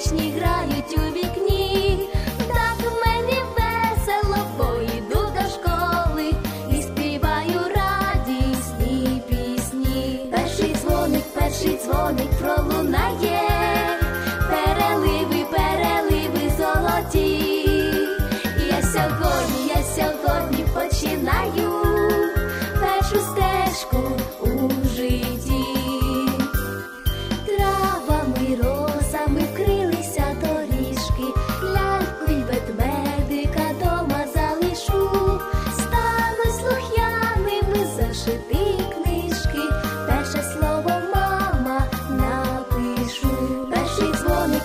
сонячні грають у вікні, так мені весело, бо йду до школи і співаю радісні пісні. Перший дзвоник, перший дзвоник пролунає, переливи, переливи золоті. Я сьогодні, я сьогодні.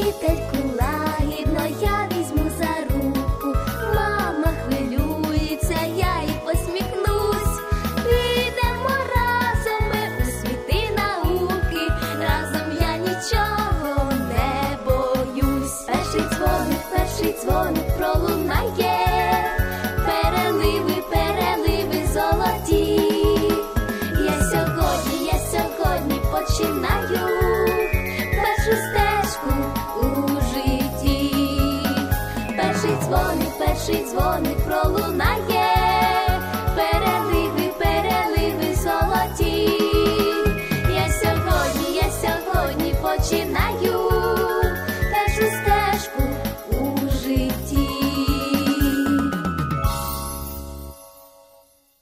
that перший дзвоник, перший дзвоник пролунає, переливи, переливи золоті. Я сьогодні, я сьогодні починаю.